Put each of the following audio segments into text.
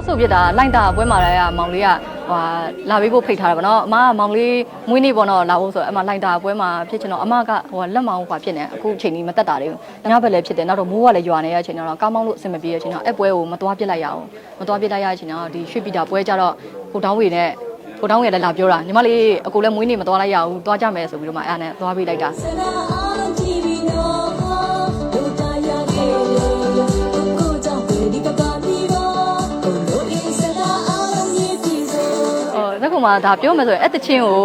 နောက်ဆိုပြစ်တာလိုက်တာပွဲမှာလည်းမောင်လေးကဟိုလာပေးဖို့ဖိတ်ထားတယ်ဗောနော်အမကမောင်လေးမွေးနေ့ပေါ့နော်လာဖို့ဆိုအမလိုက်တာပွဲမှာဖြစ်ချင်တော့အမကဟိုလက်မောင်ဟိုဖြစ်နေအခုချိန်ကြီးမတက်တာလေးညဘက်လည်းဖြစ်တယ်နောက်တော့မိုးကလည်းရွာနေတဲ့အချိန်တော့ကားမောင်းလို့အဆင်မပြေတဲ့အချိန်တော့အဲ့ပွဲကိုမသွားပြစ်လိုက်ရအောင်မသွားပြစ်လိုက်ရတဲ့အချိန်တော့ဒီရွှေပြည်တာပွဲကြတော့ကိုတောင်းဝေနဲ့ကိုတောင်းဝေလည်းလာပြောတာညီမလေးအကိုလည်းမွေးနေ့မသွားလိုက်ရဘူးသွားကြမယ်ဆိုပြီးတော့မှအဲ့ဒါနဲ့သွားပေးလိုက်တာ မဒါပြောမယ်ဆိုရင်အဲ့တချင်းကို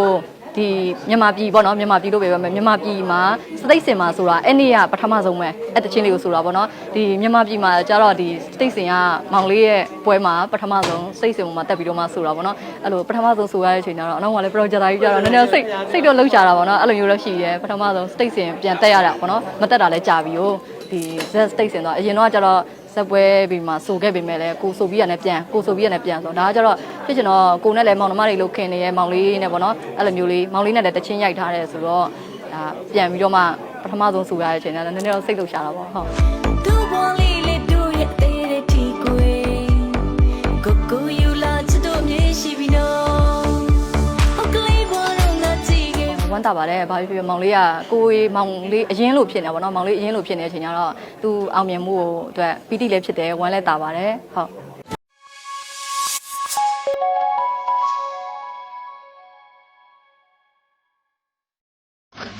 ဒီမြန်မာပြည်ပေါ့နော်မြန်မာပြည်လို့ပဲပြောမယ်မြန်မာပြည်မှာစတိတ်စင်မှာဆိုတာအဲ့နေ့ကပထမဆုံးပဲအဲ့တချင်းလေးကိုဆိုတာပေါ့နော်ဒီမြန်မာပြည်မှာကျတော့ဒီစတိတ်စင်ကမောင်လေးရဲ့ပွဲမှာပထမဆုံးစတိတ်စင်မှာတက်ပြီးတော့မှဆိုတာပေါ့နော်အဲ့လိုပထမဆုံးဆိုရတဲ့အချိန်ကျတော့အနောက်ကလည်း project ကြီးကျတော့နည်းနည်းစိတ်စိတ်တော့လှုပ်ရှားတာပေါ့နော်အဲ့လိုမျိုးတော့ရှိတယ်ပထမဆုံးစတိတ်စင်ပြန်တက်ရတာပေါ့နော်မတက်တာလည်းကြာပြီကိုဒီ Z state စင်တော့အရင်တော့ကျတော့ ဇက်ပွဲပြီးမှဆိုခဲ့ပေမဲ့လည်းကိုဆိုပြီးရတယ်ပြန်ကိုဆိုပြီးရတယ်ပြန်ဆိုတော့ဒါကကျတော့ဖြစ်ချင်တော့ကိုနဲ့လည်းမောင်နှမတွေလို့ခင်နေရဲ့မောင်လေးနဲ့ပေါ့နော်အဲ့လိုမျိုးလေးမောင်လေးနဲ့လည်းတချင်းရိုက်ထားတယ်ဆိုတော့ဒါပြန်ပြီးတော့မှပထမဆုံးဆိုရတဲ့အချိန်ကလည်းနည်းနည်းတော့စိတ်လှုပ်ရှားတာပေါ့ဟုတ် တာပါတယ်ဘာဖြစ်ဖြစ်မောင်လေးကကိုယ်မောင်လေးအရင်လို့ဖြစ်နေပါတော့မောင်လေးအရင်လို့ဖြစ်နေတဲ့အချိန်ကျတော့သူအောင်မြင်မှုကိုအတွက်ပီတိလည်းဖြစ်တယ်ဝမ်းလည်းတာပါတယ်ဟုတ်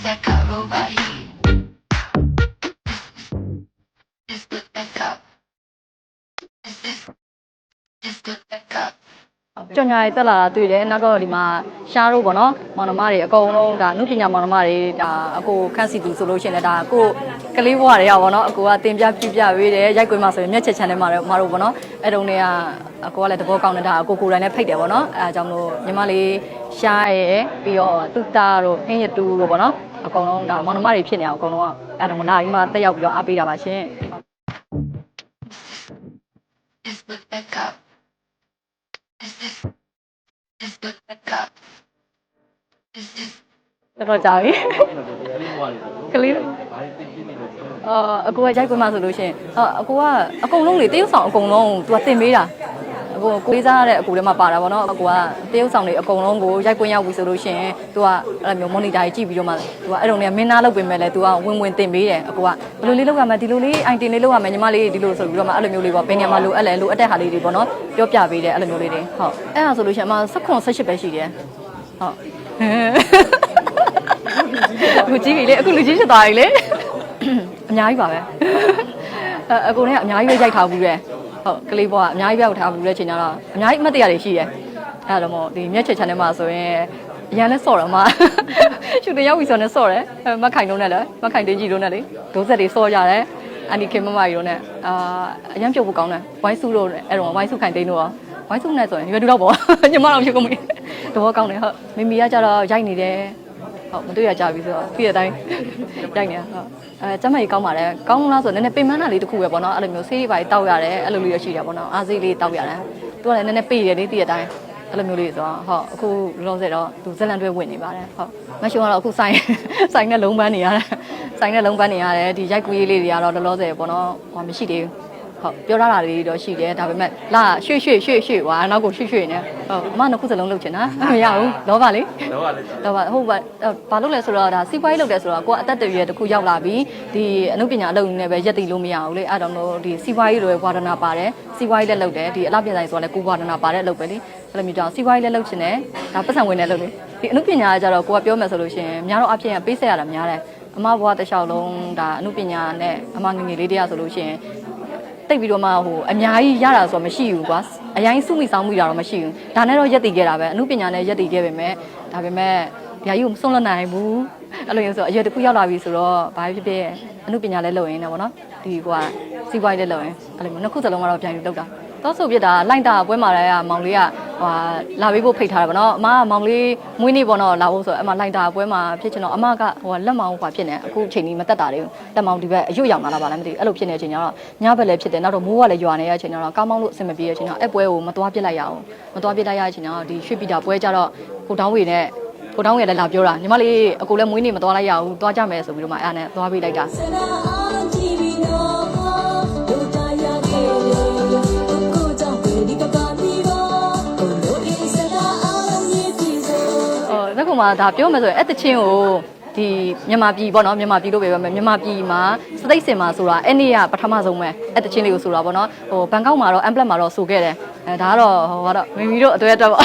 Back up, robot heat. Just look back up. Just, just, just look back up. ကြော်ညာရေးတက်လာတာတွေ့တယ်နောက်တော့ဒီမှာရှားတို့ပေါ့နော်မောင်နှမတွေအကုန်လုံးဒါနုပညာမောင်နှမတွေဒါအကိုခန့်စီသူဆိုလို့ရှိရင်လည်းဒါကိုကလေးဘွားတွေရောပေါ့နော်အကိုကတင်ပြပြပြပေးတယ်ရိုက်ကွင်းမှာဆိုရင်မျက်ချက်ချန်ထဲမှာတော့မတို့ပေါ့နော်အဲ့တုန်းတွေကအကိုကလည်းသဘောကောင်းနေတာအကိုကိုယ်တိုင်လည်းဖိတ်တယ်ပေါ့နော်အဲအကြောင်းမလို့ညီမလေးရှားရဲ့ပြီးတော့သူတာတို့ဟင်းရတူတို့ပေါ့နော်အကုန်လုံးဒါမောင်နှမတွေဖြစ်နေအောင်အကုန်လုံးကအဲ့တော့လာပြီးမှတက်ရောက်ပြီးတော့အားပေးတာပါရှင် Just look back up. Just, just, just look back up. Just, just. တော်တော်ကြာပြီကလေးအာအကိုကရိုက်ကွင်းမှာဆိုလို့ရှိရင်အာအကိုကအကုန်လုံးလေတရုပ်ဆောင်အကုန်လုံးသူကတင်ပေးတာ အကိုကိုလေးစားရတဲ့အကိုထဲမှာပါတာဗောနော်အကိုကတရုပ်ဆောင်တွေအကုန်လုံးကိုရိုက်ကွင်းရောက်ပြီဆိုလို့ရှိရင်သူကအဲ့လိုမျိုးမော်နီတာကြီးကြည့်ပြီးတော့မှသူကအဲ့လိုနဲ့မင်းသားလုပ်ပေးမယ်လေသူကဝင်ဝင်တင်ပေးတယ်အကိုကဘယ်လိုလေးလုပ်ရမလဲဒီလိုလေးအိုင်တင်လေးလုပ်ရမယ်ညီမလေးဒီလိုဆိုပြီးတော့မှအဲ့လိုမျိုးလေးပေါ့ဘယ်နေရာမှာလိုအပ်လဲလိုအပ်တဲ့ဟာလေးတွေပေါ့နော်ပြောပြပေးတယ်အဲ့လိုမျိုးလေးတွေဟုတ်အဲ့ဒါဆိုလို့ရှိရင်အမ16 18ပဲရှိတယ်ဟုတ်အခုကြည့်ပြီလေအခုလူကြီးဖြစ်သွားပြီလေအများကြီးပါပဲအအကိုနဲ့အများကြီးပဲရိုက်ထားဘူးတဲ့ ဟုတ်ကလေးဘွားကအများကြီးပဲထားဘူးတဲ့ချိန်ကျတော့အများကြီးအမှတ်တရတွေရှိတယ်အဲ့ဒါတော့မို့ဒီမျက်ချက် channel မှာဆိုရင်အရန်နဲ့စော့တော့မှရှူတင်ရောက်ပြီဆိုတော့စော့တယ်အဲ့မခိုင်တော့နဲ့လေမခိုင်တင်းကြီးတော့နဲ့လေဒိုးဆက်တွေစော့ကြတယ်အန်ဒီခင်မမကြီးတို့နဲ့အာအရန်ပြုတ်ဖို့ကောင်းတယ်ဝိုင်းစုတို့အဲ့တော့ဝိုင်းစုခိုင်တင်းတို့ရောဝိုင်းစုနဲ့ဆိုရင်ရွယ်တူတော့ပေါ့ညီမတော့ဖြစ်ကုန်ပြီတော့ကောင်းတယ်ဟုတ်မိမိကကြတော့ရိုက်နေတယ် ဟုတ်မတွေ့ရကြပြီဆိုတော့ပြီးတဲ့အတိုင်းရိုက်နေတာဟုတ်အဲကျမကြီးကောင်းပါတယ်ကောင်းလားဆိုတော့နည်းနည်းပင်မနာလေးတစ်ခုပဲပေါ့နော်အဲ့လိုမျိုးဆေးတွေပါတောက်ရတယ်အဲ့လိုလေးရရှိတယ်ပေါ့နော်အားဆေးလေးတောက်ရတယ်သူကလည်းနည်းနည်းပေးတယ်လေပြီးတဲ့အတိုင်းအဲ့လိုမျိုးလေးဆိုတော့ဟုတ်အခုလောလောဆယ်တော့သူဇက်လန်တွဲဝင်နေပါတယ်ဟုတ်မရှုံကတော့အခုဆိုင်ဆိုင်နဲ့လုံးပန်းနေရတယ်ဆိုင်နဲ့လုံးပန်းနေရတယ်ဒီရိုက်ကူးရေးလေးတွေကတော့လောလောဆယ်ပေါ့နော်ဟောမရှိသေးဘူး ဟုတ်ပြောထားတာလေးတော့ရှိတယ်ဒါပေမဲ့လာရွှေ့ရွှေ့ရွှေ့ရွှေ့ွာနောက်ကိုရွှေ့ရွှေ့နေဟုတ်အမနှစ်ခုစလုံးလုပ်ချင်တာမရဘူးလောပါလေတော့ကလည်းတော့ဗာဟုတ်ပါဘာလို့လဲဆိုတော့ဒါစီးပွားရေးလုပ်တယ်ဆိုတော့ကိုကအသက်တရွယ်တစ်ခုရောက်လာပြီဒီအမှုပညာအလုပ်နဲ့ပဲရက်တည်လို့မရဘူးလေအဲ့တော့လို့ဒီစီးပွားရေးတွေဝါဒနာပါတယ်စီးပွားရေးလည်းလုပ်တယ်ဒီအလားပြင်ဆိုင်ဆိုတော့လည်းကိုဝါဒနာပါတဲ့အလုပ်ပဲလေအဲ့လိုမျိုးကြောင့်စီးပွားရေးလည်းလုပ်ချင်တယ်ဒါပတ်စံဝင်တဲ့အလုပ်လေဒီအမှုပညာကကြတော့ကိုကပြောမယ်ဆိုလို့ရှိရင်များတော့အဖြစ်ရပေးဆက်ရတာများတယ်အမဘွားတစ်လျှောက်လုံးဒါအမှုပညာနဲ့အမငယ်ငယ်လေးတည်းရဆိုလို့ရှိရင် တိတ်ပြီးတော့မှဟိုအများကြီးရတာဆိုတော့မရှိဘူးကွာအရင်စုမိဆောင်မိတာတော့မရှိဘူးဒါနဲ့တော့ရက်တည်ခဲ့တာပဲအမှုပညာနဲ့ရက်တည်ခဲ့ပေမဲ့ဒါပေမဲ့ဒီဟာကြီးကိုမဆုံးလွတ်နိုင်ဘူးအဲ့လိုမျိုးဆိုအရွယ်တစ်ခုရောက်လာပြီဆိုတော့ဘာဖြစ်ဖြစ်အမှုပညာလည်းလုပ်ရင်းနဲ့ပေါ့နော်ဒီကွာစီးပွားရေးလည်းလုပ်ရင်းအဲ့လိုမျိုးနှစ်ခုစလုံးကတော့ပြန်ပြီးလုပ်တာ တော့ဆိုပြစ်တာလိုက်တာပွဲမှာလည်းမောင်လေးကဟိုလာပေးဖို့ဖိတ်ထားတယ်ပေါ့နော်အမကမောင်လေးမွေးနေ့ပေါ့နော်လာဖို့ဆိုအမလိုက်တာပွဲမှာဖြစ်ချင်တော့အမကဟိုလက်မောင်ဟိုဖြစ်နေအခုချိန်ကြီးမတက်တာတွေလက်မောင်ဒီဘက်အရွတ်ရောက်လာတာပါလည်းမသိဘူးအဲ့လိုဖြစ်နေတဲ့အချိန်ကျတော့ညဘက်လည်းဖြစ်တယ်နောက်တော့မိုးကလည်းရွာနေတဲ့အချိန်ကျတော့ကားမောင်းလို့အဆင်မပြေတဲ့အချိန်ကျတော့အဲ့ပွဲကိုမသွားပြစ်လိုက်ရအောင်မသွားပြစ်လိုက်ရတဲ့အချိန်ကျတော့ဒီရွှေပြည်တာပွဲကျတော့ကိုတောင်းဝေနဲ့ကိုတောင်းဝေလည်းလာပြောတာညီမလေးအကိုလည်းမွေးနေ့မသွားလိုက်ရဘူးသွားကြမယ်ဆိုပြီးတော့မှအဲ့ဒါနဲ့သွားပေးလိုက်တာ မှာဒါပြောမယ်ဆိုရင်အဲ့တချင်းကိုဒီမြန်မာပြည်ပေါ့နော်မြန်မာပြည်လို့ပဲပြောမယ်မြန်မာပြည်မှာစတိတ်စင်မှာဆိုတာအဲ့နေ့ကပထမဆုံးပဲအဲ့တချင်းလေးကိုဆိုတာပေါ့နော်ဟိုဘန်ကောက်မှာတော့ amplet မှာတော့ဆိုခဲ့တယ်အဲဒါကတော့ဟိုကတော့မီမီတို့အတွေ့အတက်ပေါ့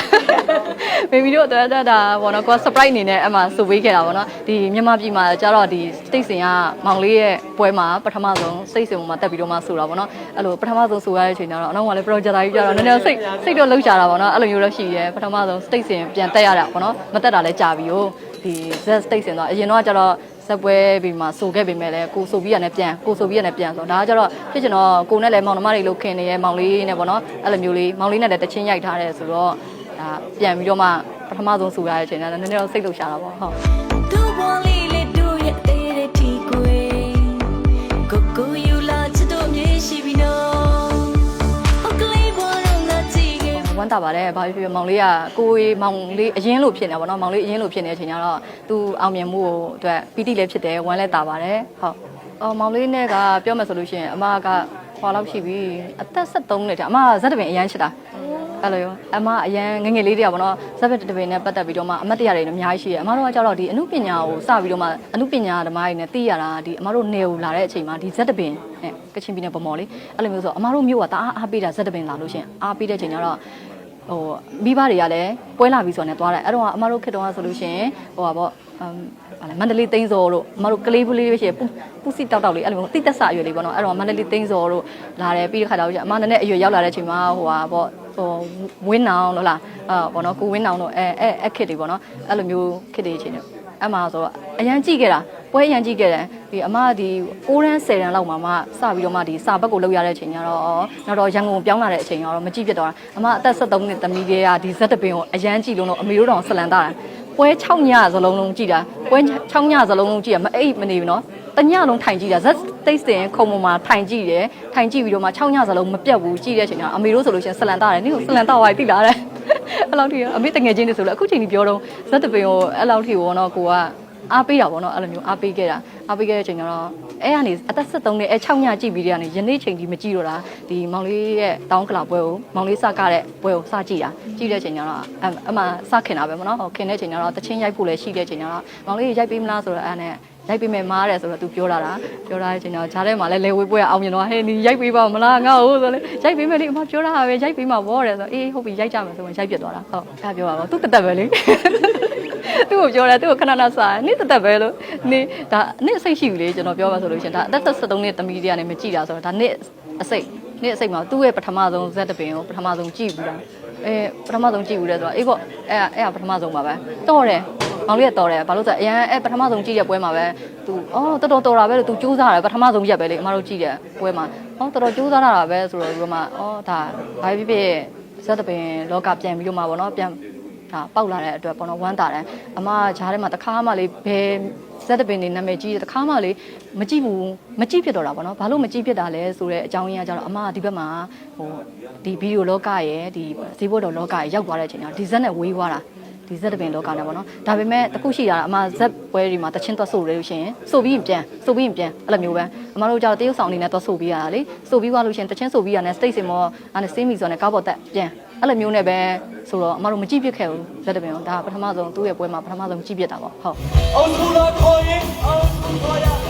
မီမီတို့အတွေ့အတက်တာပေါ့နော်ကိုက surprise အနေနဲ့အဲ့မှာဆိုပေးခဲ့တာပေါ့နော်ဒီမြန်မာပြည်မှာကျတော့ဒီစတိတ်စင်ကမောင်လေးရဲ့ပွဲမှာပထမဆုံးစတိတ်စင်မှာတက်ပြီးတော့မှဆိုတာပေါ့နော်အဲ့လိုပထမဆုံးဆိုရတဲ့အချိန်ကျတော့အနောက်မှာလည်း project ကြီးကြတော့နည်းနည်းစိတ်စိတ်တော့လှုပ်ရှားတာပေါ့နော်အဲ့လိုမျိုးတော့ရှိရဲပထမဆုံး state စင်ပြန်တက်ရတာပေါ့နော်မတက်တာလည်းကြာပြီ ው ဒီ Z state စင်တော့အရင်တော့ကျတော့ဇက်ပွဲပြီးမှဆိုခဲ့ပေမဲ့လည်းကိုဆိုပြီးရတယ်ပြန်ကိုဆိုပြီးရတယ်ပြန်ဆိုတော့ဒါကကျတော့ဖြစ်ချင်တော့ကိုနဲ့လည်းမောင်နှမတွေလို့ခင်နေရဲမောင်လေးနဲ့ပေါ့နော်အဲ့လိုမျိုးလေးမောင်လေးနဲ့လည်းတချင်းရိုက်ထားတယ်ဆိုတော့ ဒါပြန်ပြီးတော့မှပထမဆုံးဆိုရတဲ့အချိန်ကနည်းနည်းတော့စိတ်လှုပ်ရှားတာပေါ့ဟုတ်သူ့ဘောလေးလေးတို့ရဲ့သေးတဲ့တီကွယ်ကိုကိုယူလာချစ်တို့မြေရှိပြီနော်ဟုတ်ကလေးဘောတော့ငါကြည့်ခဲ့ဝမ်းတာပါတယ်ဘာဖြစ်ဖြစ်မောင်လေးကကိုယ်မောင်လေးအရင်လို့ဖြစ်နေတာပေါ့နော်မောင်လေးအရင်လို့ဖြစ်နေတဲ့အချိန်ကျတော့သူအောင်မြင်မှုကိုအတွက်ပီတိလည်းဖြစ်တယ်ဝမ်းလည်းတာပါတယ်ဟုတ်အော်မောင်လေးနဲ့ကပြောမှဆိုလို့ရှိရင်အမကခွာလောက်ရှိပြီအသက်73နှစ်တည်းအမကဇက်တပင်အရန်ချစ်တာ အဲ့လိုရောအမအရန်ငယ်ငယ်လေးတည်းကပေါ့နော်ဇက်တပင်နဲ့ပတ်သက်ပြီးတော့မှအမတ်တရားတွေလည်းအများကြီးရှိတယ်အမတို့ကကြတော့ဒီအမှုပညာကိုစပြီးတော့မှအမှုပညာဓမ္မတွေနဲ့သိရတာဒီအမတို့နေကိုလာတဲ့အချိန်မှာဒီဇက်တပင်နဲ့ကချင်ပြည်နယ်ဗမော်လေးအဲ့လိုမျိုးဆိုအမတို့မြို့ကတအားအားပေးတာဇက်တပင်လာလို့ရှိရင်အားပေးတဲ့အချိန်ကျတော့ ဟိုမိဘတွေကလည်းပွဲလာပြီဆိုတော့ねသွားတယ်အဲ့တော့အမတို့ခက်တော့ဆိုလို့ရှိရင်ဟိုပါပေါ့အမ်ဗာလဲမန္တလေးသိန်းစော်တို့အမတို့ကလေးပလေးလေးရှိရပူပူစီတောက်တောက်လေးအဲ့လိုမျိုးတိတက်ဆအရွယ်လေးပေါ့နော်အဲ့တော့မန္တလေးသိန်းစော်တို့လာတယ်ပြီးတဲ့ခါတော့ကျအမနည်းနည်းအရွယ်ရောက်လာတဲ့အချိန်မှာဟိုပါပေါ့ဟိုဝင်းနောင်လို့လားအာပေါ့နော်ကိုဝင်းနောင်တို့အဲအဲအခက်တွေပေါ့နော်အဲ့လိုမျိုးခက်တွေအချိန်တွေအဲ့မှာဆိုတော့အရန်ကြည့်ခဲ့တာ ပွဲအရန်ကြည့်ခဲ့တယ်ဒီအမဒီ6ရန်10ရန်လောက်မှာမှစပြီးတော့မှဒီစာဘက်ကိုလောက်ရတဲ့အချိန်ကျတော့နောက်တော့ရန်ကုန်ပြောင်းလာတဲ့အချိန်ကတော့မကြည့်ဖြစ်တော့တာအမအသက်73နှစ်သမီးလေးကဒီဇက်တပင်ကိုအရန်ကြည့်လို့တော့အမေတို့တော့ဆလန်တာတယ်ပွဲ6ညစလုံးလုံးကြည့်တာပွဲ6ညစလုံးလုံးကြည့်ရမအိပ်မနေဘူးနော်တညလုံးထိုင်ကြည့်တာဇက်တိတ်စင်ခုံပေါ်မှာထိုင်ကြည့်တယ်ထိုင်ကြည့်ပြီးတော့မှ6ညစလုံးမပြတ်ဘူးကြည့်တဲ့အချိန်ကအမေတို့ဆိုလို့ရှိရင်ဆလန်တာတယ်နင်ကိုဆလန်တာဝိုင်တိလာတယ်အဲ့လောက်ထိအမေတငယ်ချင်းတွေဆိုလို့အခုချိန်ကြီးပြောတော့ဇက်တပင်ကိုအဲ့လောက်ထိဘောနော်ကိုက အားပေးတာပေါ့နော်အဲ့လိုမျိုးအားပေးခဲ့တာအားပေးခဲ့တဲ့အချိန်ကျတော့အဲကနေအသက်73နှစ်အဲ6ညကြည့်ပြီးတဲ့ကနေယနေ့ချိန်ဒီမကြည့်တော့တာဒီမောင်လေးရဲ့တောင်းကလာပွဲကိုမောင်လေးစကားတဲ့ပွဲကိုစကြည့်တာကြည့်တဲ့အချိန်ကျတော့အအမှစခင်တာပဲပေါ့နော်ဟိုခင်တဲ့အချိန်ကျတော့တချင်းရိုက်ဖို့လည်းရှိတဲ့အချိန်ကျတော့မောင်လေးရိုက်ပေးမလားဆိုတော့အဲ့နဲ့ရိုက်ပေးမယ်မားတယ်ဆိုတော့ तू ပြောလာတာပြောလာတဲ့အချိန်ကျတော့ဂျားထဲမှာလည်းလေဝေးပွဲအောင်မြင်တော့ဟဲ့နီရိုက်ပေးပါမလားငါ့ကိုဆိုလေရိုက်ပေးမယ်လေအမပြောတာပဲရိုက်ပေးမှာဗောတယ်ဆိုတော့အေးဟုတ်ပြီရိုက်ကြမယ်ဆိုတော့ရိုက်ပြစ်သွားတာဟုတ်ဒါပြောပါတော့သူတသက်ပဲလေ သူ့ကိုပြောတယ်သူ့ကိုခဏခဏစားနေတသက်ပဲလို့နေဒါနေအစိတ်ရှိပြီလေကျွန်တော်ပြောပါဆိုလို့ရှင်ဒါအသက်73နှစ်သမီးတွေကနေမကြည့်တာဆိုတော့ဒါနေအစိတ်နေအစိတ်မှာသူ့ရဲ့ပထမဆုံးဇက်တပင်ကိုပထမဆုံးကြည့်ဘူးလားအဲပထမဆုံးကြည့်ဘူးလေဆိုတော့အေးပေါ့အဲ့အဲ့ပထမဆုံးပါပဲတော့တယ်မောင်လေးကတော်တယ်ဘာလို့ဆိုအရန်အဲ့ပထမဆုံးကြည့်တဲ့ပွဲမှာပဲ तू အော်တော်တော်တော်တာပဲလို့ तू စူးစားတယ်ပထမဆုံးရက်ပဲလေအမတို့ကြည့်တဲ့ပွဲမှာအော်တော်တော်စူးစားတာပဲဆိုတော့ဒီမှာအော်ဒါဘာဖြစ်ဖြစ်ဇက်တပင်လောကပြန်ပြီးတော့မှာပေါ့နော်ပြန် ဒါပေါက်လာတဲ့အတွက်ပေါ့နော်ဝမ်းတာတယ်အမကဂျားထဲမှာတခါမှလေးဘယ်ဇက်တပင်နေနာမည်ကြီးတယ်တခါမှလေးမကြည့်ဘူးမကြည့်ဖြစ်တော့တာပေါ့နော်ဘာလို့မကြည့်ဖြစ်တာလဲဆိုတော့အကြောင်းရင်းကကြတော့အမကဒီဘက်မှာဟိုဒီဗီဒီယိုလောကရဲ့ဒီဈေးဘုတ်တော်လောကရဲ့ရောက်သွားတဲ့အချိန်ကဒီဇက်နဲ့ဝေးသွားတာဒီဇက်တပင်လောကနဲ့ပေါ့နော်ဒါပေမဲ့တခုရှိတာကအမဇက်ပွဲတွေမှာတချင်းသွားဆိုရလို့ရှိရင်ဆိုပြီးရင်ပြန်ဆိုပြီးရင်ပြန်အဲ့လိုမျိုးပဲအမတို့ကြောက်တရုတ်ဆောင်အနေနဲ့သွားဆိုပြီးရတာလေဆိုပြီးသွားလို့ရှိရင်တချင်းဆိုပြီးရတဲ့ state စင်မောအဲ့နဲ့စေးမီဆိုတဲ့ကားပေါ်တက်ပြန် အဲ့လိုမျိုးနဲ့ပဲဆိုတော့အမတို့မကြည့်ပြစ်ခဲ့ဘူးဇက်တပင်ကိုဒါပထမဆုံးသူ့ရဲ့ပွဲမှာပထမဆုံးကြည့်ပြစ်တာပေါ့ဟုတ်အောင်သူလာခေါ်ရင်အောင်သူခေါ်ရ